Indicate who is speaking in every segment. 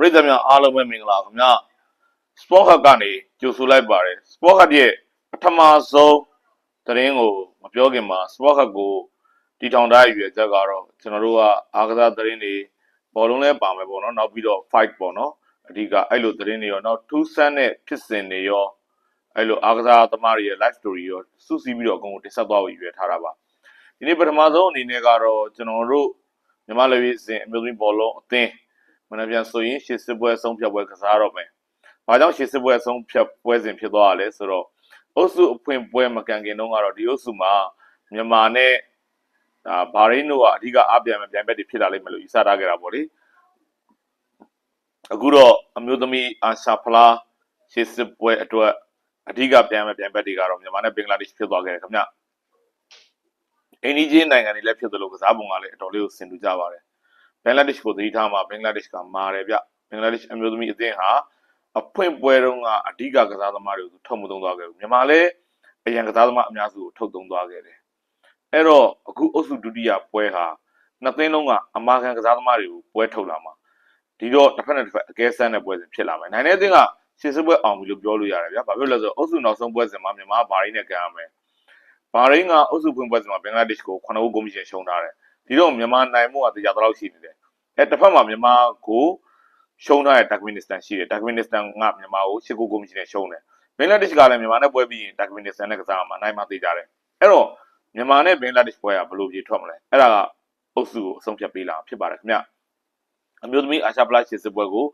Speaker 1: ပရိသတ်များအားလုံးပဲမင်္ဂလာခင်ဗျာ Sport Hub ကနေကြိုဆိုလိုက်ပါတယ် Sport Hub ရဲ့ပထမဆုံးသတင်းကိုမပြောခင်မှာ Sport Hub ကိုတည်ထောင်ထားရည်ရွယ်ချက်ကတော့ကျွန်တော်တို့ကအားကစားသတင်းတွေဘောလုံးလဲပါမယ်ပေါ့နော်နောက်ပြီးတော့ fight ပေါ့နော်အဓိကအဲ့လိုသတင်းတွေရောနောက်ထူးဆန်းတဲ့ဖြစ်စဉ်တွေရောအဲ့လိုအားကစားသမားတွေရဲ့ live story ရောစုစည်းပြီးတော့အကုန်ကိုတင်ဆက်သွားဖို့ရည်ရွယ်ထားတာပါဒီနေ့ပထမဆုံးအနေနဲ့ကတော့ကျွန်တော်တို့မြန်မာလူကြီးစဉ်အမျိုးသမီးဘောလုံးအသင်း မနက်ပြန်ဆိုရင်ရှေ့စစ်ပွဲအဆုံးဖြတ်ပွဲကစားတော့မယ်။ဘာကြောင့်ရှေ့စစ်ပွဲအဆုံးဖြတ်ပွဲစဉ်ဖြစ်သွားရလဲဆိုတော့အုပ်စုအဖွင့်ပွဲမကန်ခင်တုန်းကတော့ဒီအုပ်စုမှာမြန်မာနဲ့ဒါဘာရင်းတို့ကအဓိကအားပြန်မဲ့ပြိုင်ဘက်တွေဖြစ်လာလိမ့်မယ်လို့ယူဆထားကြတာပေါ့လေ။အခုတော့အမျိုးသမီးအာရှဖလားရှေ့စစ်ပွဲအတွက်အဓိကပြန်မဲ့ပြိုင်ဘက်တွေကတော့မြန်မာနဲ့ဘင်္ဂလားဒေ့ရှ်ဖြစ်သွားခဲ့တယ်ခင်ဗျ။အိန္ဒိချင်းနိုင်ငံတွေလည်းဖြစ်သလိုကစားပုံကလည်းအတော်လေးကိုဆင်တူကြပါတယ်။ဘ င်္ဂလားဒေ့ရှ်ကိုသတိထားမှာဘင်္ဂလားဒေ့ရှ်ကမာတယ်ဗျဘင်္ဂလားဒေ့ရှ်အမျိုးသမီးအသင်းဟာအဖွင့်ပွဲတုန်းကအဓိကကစားသမားတွေကိုထုတ်မသုံးသွားခဲ့ဘူးမြန်မာလည်းအရင်ကစားသမားအများစုကိုထုတ်သုံးသွားခဲ့တယ်အဲ့တော့အခုအုပ်စုဒုတိယပွဲဟာနှစ်သင်းလုံးကအမာခံကစားသမားတွေကိုပွဲထုတ်လာမှာဒီတော့တစ်ဖက်နဲ့တစ်ဖက်အကဲဆန်းတဲ့ပွဲစဉ်ဖြစ်လာမယ်နိုင်တဲ့အသင်းကရှေ့စပွဲအောင်ပြီလို့ပြောလို့ရတယ်ဗျဘာဖြစ်လို့လဲဆိုတော့အုပ်စုနောက်ဆုံးပွဲစဉ်မှာမြန်မာဘာရင်းနဲ့ကန်ရမယ်ဘာရင်းကအုပ်စုဖွင့်ပွဲစဉ်မှာဘင်္ဂလားဒေ့ရှ်ကို9ဦးဂိုးမရှင်ရှုံးထားတယ်ဒီတော့မြန်မာနိုင်မှုကတရားတော်ရှိနေတယ် အဲတစ်ဖက်မှာမြန်မာကိုရှုံးထားတဲ့တာကမင်နစ္စတန်ရှိတယ်တာကမင်နစ္စတန်ကမြန်မာကိုရှစ်ခုကိုမရှိနဲ့ရှုံးတယ်ဘင်္ဂလားဒေ့ရှ်ကလည်းမြန်မာနဲ့ပွဲပြီးရင်တာကမင်နစ္စတန်နဲ့ကစားမှာနိုင်မှသိကြတယ်အဲ့တော့မြန်မာနဲ့ဘင်္ဂလားဒေ့ရှ်ပွဲကဘယ်လိုပြေထွက်မလဲအဲ့ဒါကအုပ်စုကိုအဆုံးဖြတ်ပေးလာဖြစ်ပါတယ်ခင်ဗျအမျိုးသမီးအာရှပလရှစ်စစ်ပွဲကို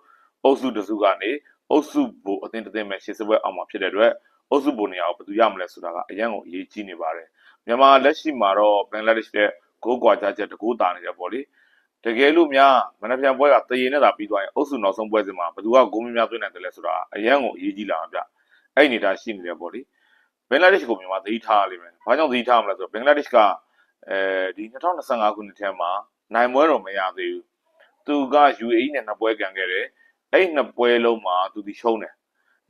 Speaker 1: အုပ်စုတစုကနေအုပ်စုဘူအသင်းတစ်သင်းမဲ့ရှစ်စစ်ပွဲအောင်မှာဖြစ်တဲ့အတွက်အုပ်စုဘူနေရာကိုဘယ်သူရမလဲဆိုတာကအရန်ကိုအရေးကြီးနေပါတယ်မြန်မာလက်ရှိမှာတော့ဘင်္ဂလားဒေ့ရှ်ရဲ့ဂိုးကွာကြချက်တကူတာနေတယ်ပေါ့လေ တကယ်လို့များမနက်ဖြန်ပွဲကတရေနဲ့သာပြီးသွားရင်အုပ်စုနောက်ဆုံးပွဲစဉ်မှာဘယ်သူကဂိုးမများသွင်းနိုင်တယ်လဲဆိုတာအရန်ကိုအရေးကြီးလာမှာဗျအဲ့ဒီနေတာရှိနေတယ်ပေါ့လေဘင်္ဂလားဒေ့ရှ်ကိုမြန်မာသတိထားရလိမ့်မယ်ဘာကြောင့်သတိထားမလဲဆိုတော့ဘင်္ဂလားဒေ့ရှ်ကအဲဒီ2025ခုနှစ်ထဲမှာနိုင်ပွဲတော့မရသေးဘူးသူက UAE နဲ့နှစ်ပွဲကန်ခဲ့တယ်အဲ့ဒီနှစ်ပွဲလုံးမှာသူဒီရှုံးတယ်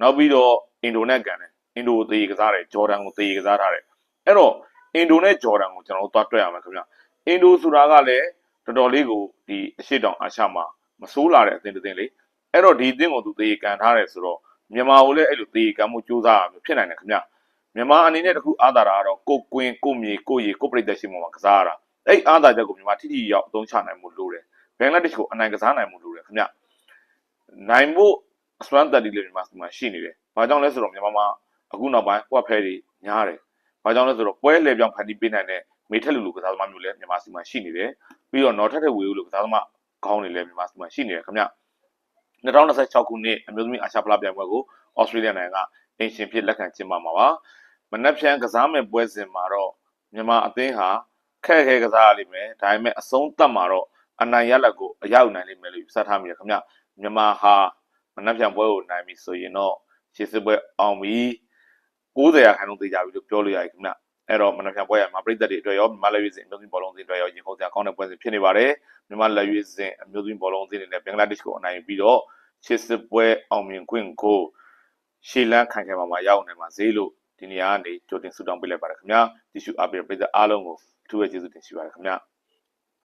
Speaker 1: နောက်ပြီးတော့အင်ဒိုနဲ့ကန်တယ်အင်ဒိုကိုသေကစားတယ်ဂျော်ဒန်ကိုသေကစားထားတယ်အဲ့တော့အင်ဒိုနဲ့ဂျော်ဒန်ကိုကျွန်တော်တို့သွားတွေ့ရမှာခင်ဗျအင်ဒိုဆိုတာကလည်း တော်တော်လေးကိုဒီအရှိတောင်အာရှမှာမဆိုးလာတဲ့အသင်းတစ်သင်းလေအဲ့တော့ဒီအသင်းကိုသူသေကန်ထားတယ်ဆိုတော့မြန်မာကိုလည်းအဲ့လိုသေကန်မှုစူးစမ်းရမျိုးဖြစ်နိုင်တယ်ခင်ဗျမြန်မာအနေနဲ့တခုအားသာတာကတော့ကိုကွင်းကိုမြေကိုရီကိုပရိသတ်ရှိမှမှာကစားရတာအဲ့အားသာချက်ကိုမြန်မာထိထိရောက်အသုံးချနိုင်မှုလိုတယ်ဘင်္ဂလားဒေ့ရှ်ကိုအနိုင်ကစားနိုင်မှုလိုတယ်ခင်ဗျနိုင်ဖို့အစွမ်းတက်တီလေးမြန်မာစီမှာရှိနေတယ်ဘာကြောင့်လဲဆိုတော့မြန်မာမှာအခုနောက်ပိုင်းကွက်ဖဲတွေများတယ်ဘာကြောင့်လဲဆိုတော့ပွဲလေပြောင်းဖန်တီးပေးနိုင်တဲ့မေထက်လူလူကစားသမားမျိုးလည်းမြန်မာစီမှာရှိနေတယ် ပြီးတော့နော်ထက်တဲ့ဝေဦးလို့ကစားသမားခေါင်းနေလဲမြန်မာစီမှာရှိနေတယ်ခင်ဗျ2026ခုနှစ်အမျိုးသမီးအာရှဖလားပြိုင်ပွဲကိုဩစတြေးလျနိုင်ငံကအင်ရှင်ဖြစ်လက်ခံကျင်းပမှာပါမနက်ဖြန်ကစားမဲ့ပွဲစဉ်မှာတော့မြန်မာအသင်းဟာခက်ခဲကစားရလိမ့်မယ်ဒါပေမဲ့အဆုံးသတ်မှာတော့အနိုင်ရလက်ကိုအရောက်နိုင်လိမ့်မယ်လို့ယူဆထားမိတယ်ခင်ဗျမြန်မာဟာမနက်ဖြန်ပွဲကိုနိုင်ပြီဆိုရင်တော့ရှေ့စစ်ပွဲအောင်ပြီ90ရာခိုင်နှုန်းသေချာပြီလို့ပြောလို့ရတယ်ခင်ဗျ အဲ့တော့မနက်ဖြန်ပွဲရမှာပြည်သက်တွေအတွက်ရောမြန်မာလက်ရွေးစင်အမျိုးသမီးဘောလုံးအသင်းအတွက်ရောရင်ခုန်စရာကောင်းတဲ့ပွဲစဉ်ဖြစ်နေပါတယ်မြန်မာလက်ရွေးစင်အမျိုးသမီးဘောလုံးအသင်းတွေနဲ့ဘင်္ဂလားဒေ့ရှ်ကိုအနိုင်ယူပြီးတော့ချစ်စစ်ပွဲအောင်မြင်ခွင့်ကိုရှေလန်းခံခဲ့မှာမှာရောက်နေမှာဈေးလို့ဒီနေရာကနေကြိုတင်ဆုတောင်းပေးလိုက်ပါတယ်ခင်ဗျာတီရှူအပေးပြည်သက်အားလုံးကိုအထူးပဲကျေးဇူးတင်ရှိပါတယ်ခင်ဗျာ